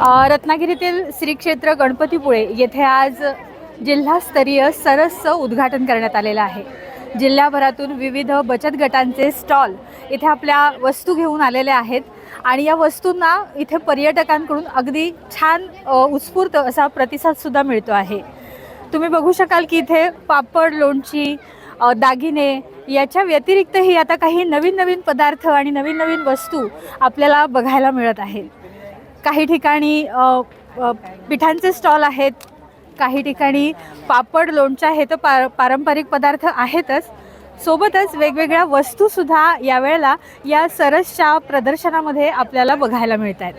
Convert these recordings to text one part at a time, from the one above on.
रत्नागिरीतील श्री क्षेत्र गणपतीपुळे येथे आज जिल्हास्तरीय सरसचं उद्घाटन करण्यात आलेलं आहे. जिल्ह्याभरातून विविध बचत गटांचे स्टॉल इथे आपल्या वस्तू घेऊन आलेले आहेत आणि या वस्तूंना इथे पर्यटकांकडून अगदी छान उत्स्फूर्त असा प्रतिसादसुद्धा मिळतो आहे. तुम्ही बघू शकाल की इथे पापड लोणची दागिने याच्या व्यतिरिक्तही आता काही नवीन नवीन पदार्थ आणि नवीन नवीन वस्तू आपल्याला बघायला मिळत आहेत. काही ठिकाणी पिठांचे स्टॉल आहेत काही ठिकाणी पापड लोणच्या हे तर पा पारंपरिक पदार्थ आहेतच. सोबतच वेगवेगळ्या वस्तूसुद्धा यावेळेला या सरसच्या प्रदर्शनामध्ये आपल्याला बघायला मिळत आहेत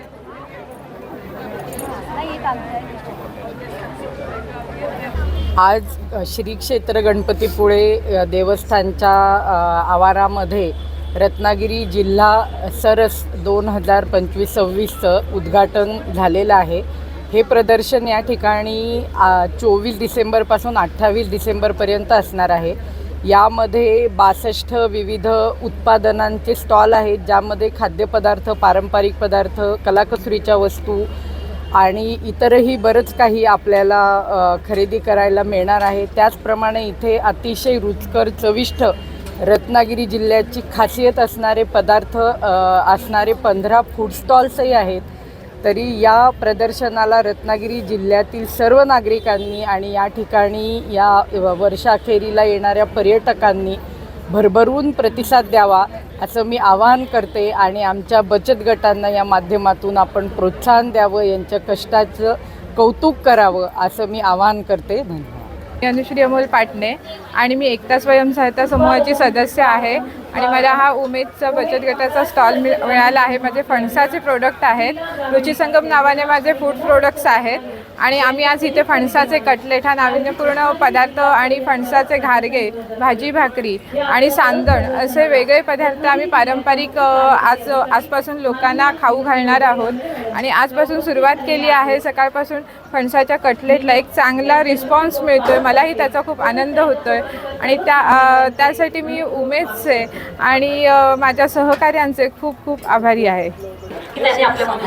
आज श्री क्षेत्र गणपतीपुळे देवस्थानच्या आवारामध्ये रत्नागिरी जिल्हा सरस दोन हजार पंचवीस सव्वीसचं उद्घाटन झालेलं आहे. हे प्रदर्शन या ठिकाणी चोवीस डिसेंबरपासून अठ्ठावीस डिसेंबरपर्यंत असणार आहे. यामध्ये बासष्ट विविध उत्पादनांचे स्टॉल आहेत ज्यामध्ये खाद्यपदार्थ पारंपरिक पदार्थ कलाकसरीच्या वस्तू आणि इतरही बरंच काही आपल्याला खरेदी करायला मिळणार आहे. त्याचप्रमाणे इथे अतिशय रुचकर चविष्ट रत्नागिरी जिल्ह्याची खासियत असणारे पदार्थ असणारे पंधरा फूड स्टॉल्सही आहेत. तरी या प्रदर्शनाला रत्नागिरी जिल्ह्यातील सर्व नागरिकांनी आणि या ठिकाणी या वर्षाखेरीला येणाऱ्या पर्यटकांनी भरभरून प्रतिसाद द्यावा असं मी आवाहन करते आणि आमच्या बचत गटांना या माध्यमातून आपण प्रोत्साहन द्यावं यांच्या कष्टाचं कौतुक करावं असं मी आवाहन करते. धन्यवाद. अनुश्री अमोल पाटणे आणि मी एकता स्वयंसहायता समूहाची सदस्य आहे. आणि मला हा उमेदचा बचत गटाचा स्टॉल मिळ मिळाला आहे. माझे फणसाचे प्रोडक्ट आहेत. रुचिसंगम नावाने माझे फूड प्रोडक्ट्स आहेत. आणि आम्ही आज इथे फणसाचे कटलेट हा नाविन्यपूर्ण पदार्थ आणि फणसाचे घारगे भाजी भाकरी आणि सांदण असे वेगळे पदार्थ आम्ही पारंपरिक आज आजपासून लोकांना खाऊ घालणार आहोत. आणि आजपासून सुरुवात केली आहे. सकाळपासून फणसाच्या कटलेटला एक चांगला रिस्पॉन्स मिळतो आहे मलाही त्याचा खूप आनंद होतो आहे आणि त्या त्यासाठी मी उमेदचे आणि माझ्या सहकाऱ्यांचे खूप खूप आभारी आहे.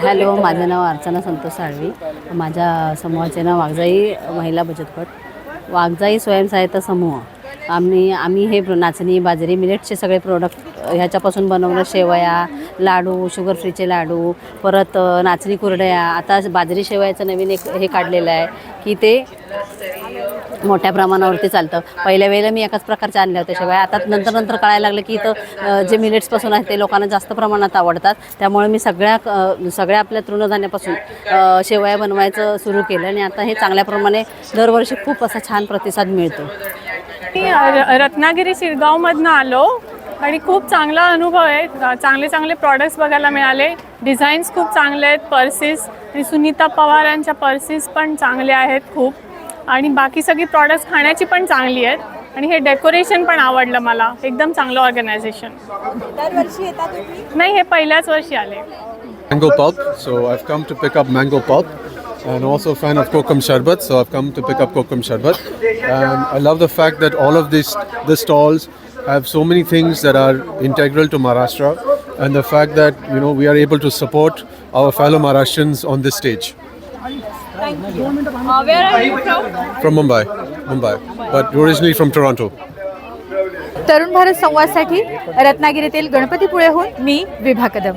हॅलो माझं नाव अर्चना संतोष साळवी. माझ्या समूहाचे नाव वाघजाई महिला बचत गट. वाघजाई स्वयंसहायता समूह. आम्ही आम्ही हे प्र- नाचणी बाजरी मिलेटचे सगळे प्रोडक्ट ह्याच्यापासून बनवणं शेवया लाडू शुगर फ्रीचे लाडू परत नाचणी कुरड्या. आता बाजरी शेवयाचं नवीन एक हे काढलेलं आहे की ते मोठ्या प्रमाणावरती चालतं. पहिल्या वेळेला मी एकाच प्रकारच्या आणल्या होत्या शेवया. आता नंतर नंतर कळायला लागलं की इथं जे मिलेट्सपासून आहे ते लोकांना जास्त प्रमाणात आवडतात. त्यामुळे मी सगळ्या सगळ्या आपल्या तृणधान्यापासून शेवया बनवायचं सुरू केलं आणि आता हे चांगल्या प्रमाणे दरवर्षी खूप असा छान प्रतिसाद मिळतो. मी र- रत्नागिरी शिरगावमधनं आलो आणि खूप चांगला अनुभव आहे. चांगले चांगले प्रॉडक्ट्स बघायला मिळाले. डिझाईन्स खूप चांगले आहेत पर्सेस आणि सुनीता पवार यांच्या पर्सेस पण चांगले आहेत खूप. आणि बाकी सगळी प्रॉडक्ट्स खाण्याची पण चांगली आहेत आणि हे डेकोरेशन पण आवडलं मला एकदम चांगलं ऑर्गनायझेशन नाही हे पहिल्याच वर्षी आले mango pulp. So I've come to pick up mango pulp. And also a fan of kokum sharbat, so I've come to pick up kokum sharbat. And I love the fact that all of these the stalls have so many things that are integral to Maharashtra, and the fact that you know we are able to support our fellow Maharashtrians on this stage. From Mumbai, Mumbai, but originally from Toronto. Tarun Bharat संवादसाठी रत्नागिरीतील गणपतीपुळेहून मी विभा कदम